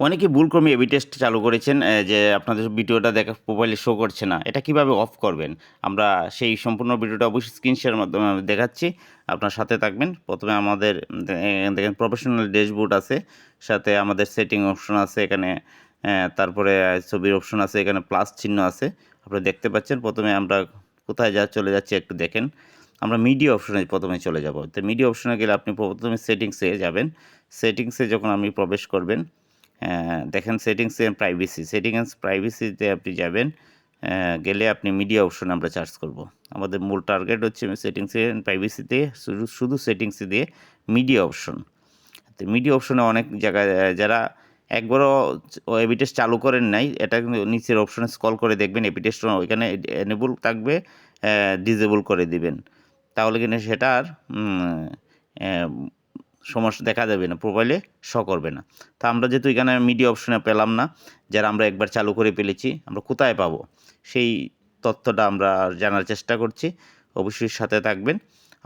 অনেকে ভুলক্রমে AB test চালু করেছেন যে আপনাদের ভিডিওটা দেখা প্রোফাইলে শো করছে না। এটা কীভাবে অফ করবেন? আমরা সেই সম্পূর্ণ ভিডিওটা অবশ্যই স্ক্রিন শেয়ার মাধ্যমে দেখাচ্ছি। আপনার সাথে থাকবেন। প্রথমে আমাদের দেখেন প্রফেশনাল ড্যাশবোর্ড আছে, সাথে আমাদের সেটিং অপশন আছে এখানে তারপরে ছবির অপশন আছে, এখানে প্লাস চিহ্ন আছে। আপনারা দেখতে পাচ্ছেন, প্রথমে আমরা কোথায় যা, চলে যাচ্ছি একটু দেখেন। আমরা মিডিয়া অপশনে প্রথমে চলে যাব। তো মিডিয়া অপশনে গেলে আপনি প্রথমে সেটিংসে যাবেন। সেটিংসে যখন আপনি প্রবেশ করবেন দেখেন settings and privacy setting settings প্রাইভেসিতে আপনি যাবেন গেলে আপনি মিডিয়া অপশন আমরা চার্জ করব। আমাদের মূল টার্গেট হচ্ছে সেটিংস এন্ড প্রাইভেসিতে শুধু শুধু সেটিংসে দিয়ে মিডিয়া অপশন তো মিডিয়া অপশনে অনেক জায়গায় যারা একবারও এবিটেস্ট চালু করেন নাই এটা কিন্তু নিচের অপশনে স্কল করে দেখবেন এবিটেস্ট ওইখানে এনেবল থাকবে ডিজেবল করে দিবেন। তাহলে কিন্তু সেটার উম, আহ, সমস্যা দেখা যাবে না প্রোফাইলে শো করবে না। তা আমরা যেহেতু এখানে মিডিয়া অপশনে পেলাম না, যারা আমরা একবার চালু করে ফেলেছি, আমরা কোথায় পাবো? সেই তথ্যটা আমরা জানার চেষ্টা করছি। অবশ্যই সাথে থাকবেন।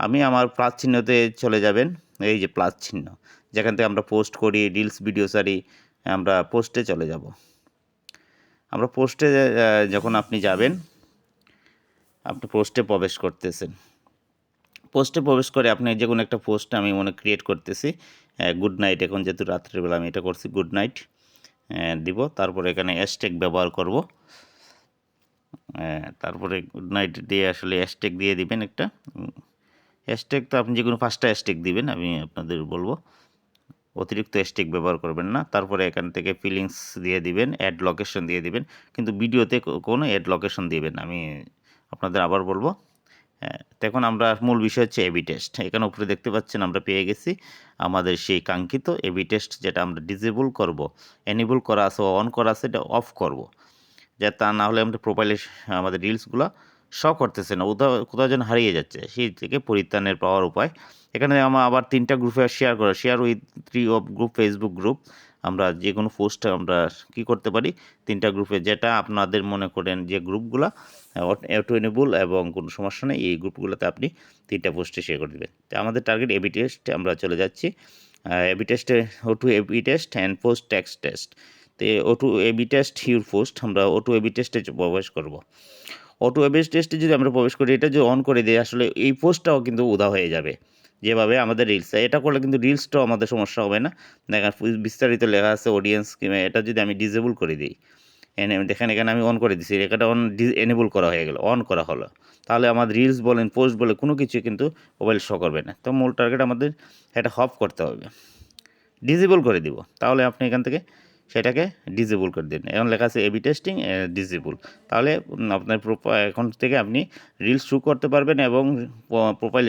আমি আমার প্লাস চিহ্নতে চলে যাবেন, এই যে প্লাস চিহ্ন। যেখান থেকে আমরা পোস্ট করি রিলস ভিডিও সারি আমরা পোস্টে চলে যাব। আমরা পোস্টে যখন আপনি যাবেন, আপনি পোস্টে প্রবেশ করতেছেন। পোস্টে প্রবেশ করে আপনি যে কোনো একটা পোস্ট আমি মনে ক্রিয়েট করতেছি গুড নাইট এখন যেহেতু রাত্রিবেলা আমি এটা করছি গুড নাইট দিব। তারপরে এখানে হ্যাশট্যাগ ব্যবহার করব। তারপরে গুড নাইট দিয়ে আসলে হ্যাশট্যাগ দিয়ে দিবেন একটা। হ্যাশট্যাগ তো আপনি যে কোনো পাঁচটা হ্যাশট্যাগ দিবেন, আমি আপনাদের বলব। অতিরিক্ত হ্যাশট্যাগ ব্যবহার করবেন না। তারপরে এখান থেকে ফিলিংস দিয়ে দিবেন অ্যাড লোকেশন দিয়ে দিবেন। কিন্তু ভিডিওতে কোনো অ্যাড লোকেশন দিবেন আমি আপনাদের আবার বলব। এখন আমরা মূল বিষয় হচ্ছে এবি টেস্ট এখানে উপরে দেখতে পাচ্ছেন আমরা পেয়ে গেছি আমাদের সেই কাঙ্ক্ষিত এবি টেস্ট যেটা আমরা ডিজেবল করব এনেবল করা আছে অন করা আছে এটা অফ করব। যা তা না হলে আমাদের প্রোফাইলে আমাদের রিলসগুলো শ করতেছে না কোথাও কোথাও যেন হারিয়ে যাচ্ছে। সেই থেকে পরিত্রাণের পাওয়ার উপায়। এখানে আমার আবার তিনটা গ্রুপে শেয়ার করা। Share with three of group Facebook group আমরা যে কোনো পোস্ট আমরা কি করতে পারি? তিনটা গ্রুপে যেটা আপনাদের মনে করেন যে গ্রুপগুলো অটো এনেবল এবং কোনো সমস্যা নেই, এই গ্রুপগুলোতে আপনি তিনটা পোস্টে শেয়ার করে দেবেন। তো আমাদের টার্গেট এবি টেস্ট আমরা চলে যাচ্ছি। এবি টেস্টে ও two A B test and post tax test তো ও টু এবি টেস্ট হিউর পোস্ট আমরা ও টু এবি টেস্টে প্রবেশ করব। অটো এবিএস টেস্টে যদি আমরা প্রবেশ করি, এটা যদি অন করে দিই, আসলে এই পোস্টটাও কিন্তু উদা হয়ে যাবে। যেভাবে আমাদের রিলস এটা করলে কিন্তু রিলসটাও আমাদের সমস্যা হবে না। দেখেন বিস্তারিত লেখা আছে অডিয়েন্স কিংবা এটা যদি আমি ডিসেবল করে দিই, এনে দেখেন, এখানে আমি অন করে দিচ্ছি এটা অন এনেবল করা হয়ে গেল অন করা হলো। তাহলে আমাদের রিলস বলেন পোস্ট বলে কোনো কিছু কিন্তু মোবাইল শো করবে না। তো মূল টার্গেট আমাদের এটা হফ করতে হবে। ডিসেবল করে দিব। তাহলে আপনি এখান থেকে সেটাকে ডিসেবল করে দিন। এখন লেখা আছে এবি টেস্টিং ডিসেবল তাহলে আপনার প্রোফাইল এখন থেকে আপনি রিলস শুরু করতে পারবেন এবং প্রোফাইল